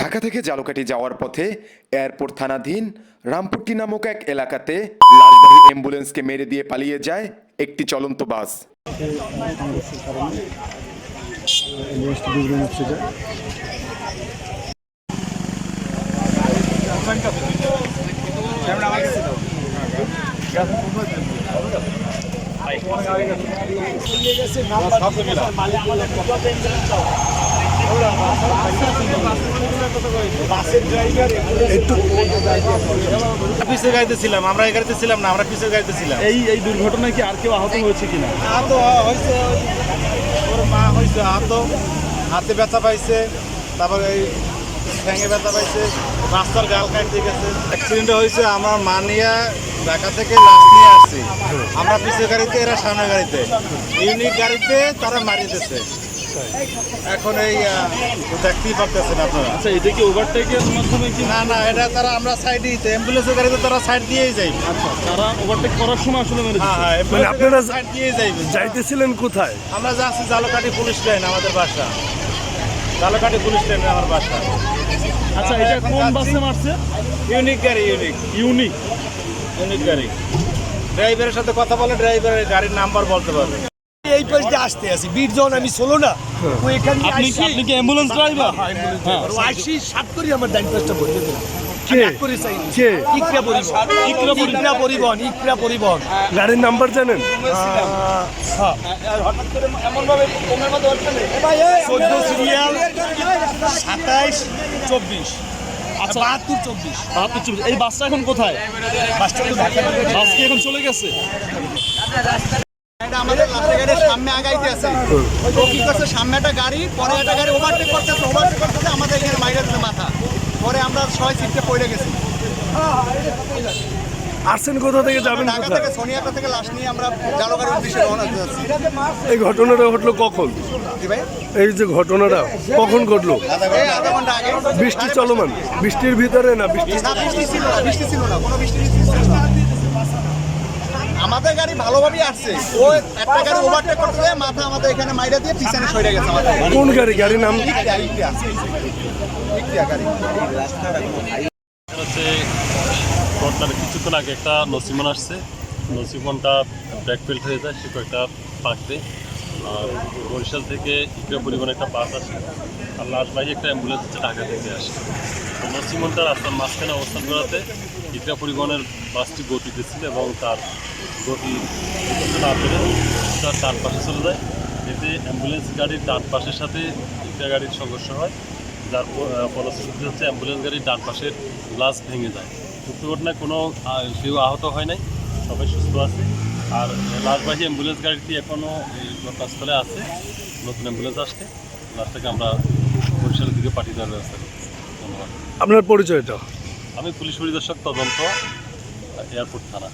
ঢাকা থেকে জালকাঠি যাওয়ার পথে এয়ারপোর্ট থানাধীন রামপট্টি নামক এক এলাকাতে লাশবাহী অ্যাম্বুলেন্সকে মেরে দিয়ে পালিয়ে যায় একটি চলন্ত বাস। সংঘর্ষের গাড়িতে ছিলাম আমরা এই গাড়িতে ছিলাম না আমরা পিছের গাড়িতে ছিলাম। এই এই দুর্ঘটনায় কি আর কেউ আহত হয়েছে কিনা? আহত হয়েছে ওই ওর মা হয়েছে আহত হাতে ব্যথা পাইছে তারপরে এই ঠ্যাঙে ব্যথা পাইছে রাস্তার গাল কাটতে গেছে। অ্যাক্সিডেন্ট হয়েছে আমার মানিয়া ঢাকা থেকে লাশ নিয়ে আসছি। আমরা পিছের গাড়িতে এরা সামনের গাড়িতে। ইউনিক গাড়িতে তারা মারিয়ে দিচ্ছে এখন এই দেখতেই পারতেছেন আপনারা? আচ্ছা এটা কি ওভারটেকের মাধ্যমে কি? না না এটা তারা আমরা সাইডে অ্যাম্বুলেন্সের গাড়িতে তারা সাইড দিয়েই যাই আচ্ছা তারা ওভারটেক করার সময় আসলে মেরেছে হ্যাঁ হ্যাঁ মানে আপনারা সাইড দিয়েই যাইবে যাইতেছিলেন কোথায়? আমরা যাচ্ছি জালকাঠি পুলিশ লাইন আমাদের বাসা। জালকাঠি পুলিশ লাইন আমার বাসা। আচ্ছা এটা কোন বাসে মারছে? ইউনিক গাড়ি ইউনিক। ইউনিক। ইউনিক গাড়ি। ড্রাইভারের সাথে কথা বলে ড্রাইভারের গাড়ির নাম্বার বলতে পারবে। এই পাশ দিয়ে আসতে আসি বীর যখন আমি ষোলো না। ও এখান দিয়ে আপনি আসি। আপনি কি অ্যাম্বুলেন্স ড্রাইভার হ্যাঁ ও আসি সাত করি আমার ডাইন পাশটা গাড়ির নাম্বার জানেন? চোদ্দ সিরিয়াল সাতাইশ চব্বিশ। আচ্ছা বাহাত্তর চব্বিশ। বাহাত্তর চব্বিশ। এই বাসটা এখন কোথায়? বাসটা তো বাস কি এখন চলে গেছে? আমাদের লাস্টের গাড়ির সামনে আগাইতে আছে। ও কি করছে? সামনে একটা গাড়ি পরে একটা গাড়ি ওভারটেক করতেছে ওভারটেক করতেছে আমাদের এখানে মাইরে মাথা। পরে আমরা পড়ে গেছি। আসছেন কোথা থেকে যাবেন ঢাকা থেকে সোনিয়াটা থেকে লাশ নিয়ে আমরা জালগাড়ির উদ্দেশ্যে রওনা হতে যাচ্ছি। এই ঘটনাটা ঘটলো কখন? এই যে ঘটনাটা কখন ঘটলো? এই আধা ঘণ্টা আগে। বৃষ্টি চলমান? বৃষ্টির ভিতরে না বৃষ্টি? না বৃষ্টি ছিল না বৃষ্টি ছিল না কোনো বৃষ্টি ছিল না। আমাদের গাড়ি ভালোভাবে আসছে। ও একটা গাড়ি ওভারটেক করতে যায় মাথা আমাদের এখানে মাইরা দিয়ে পিছনে সরে গেছে আমাদের। কোন গাড়ি? গাড়ির নাম? হচ্ছে ঘটনার কিছুক্ষণ আগে একটা নসিমন আসছে। নসিমনটা ব্যাকফিল্ড হয়ে যায় সে কয়েকটা পাকতে আর বরিশাল থেকে ইকরা পরিবহনে একটা বাস আসে আর লাশবাহী একটা অ্যাম্বুলেন্স হচ্ছে ঢাকা থেকে আসে। নসিমনটা রাস্তার মাঝখানে অবস্থান করাতে ইকরা পরিবহনের বাসটি গতিতে ছিল এবং তার গতি না পেরে তার ডান পাশে চলে যায়। এতে অ্যাম্বুলেন্স গাড়ির ডান পাশের সাথে ইকরা গাড়ির সংঘর্ষ হয়, যার ফলশ্রুতিতে হচ্ছে অ্যাম্বুলেন্স গাড়ির ডান পাশের গ্লাস ভেঙে যায়। দুর্ঘটনায় কোনো কেউ আহত হয় নাই, সবাই সুস্থ আছে। আর লাশবাহী অ্যাম্বুলেন্স গাড়িটি এখনও এই ঘটনাস্থলে আছে। নতুন অ্যাম্বুলেন্স আসছে। লাশটাকে আমরা বরিশালের দিকে পাঠিয়ে দেওয়ার ব্যবস্থা করছি। ধন্যবাদ। আপনার পরিচয়টা? আমি পুলিশ পরিদর্শক তদন্ত এয়ারপোর্ট থানা।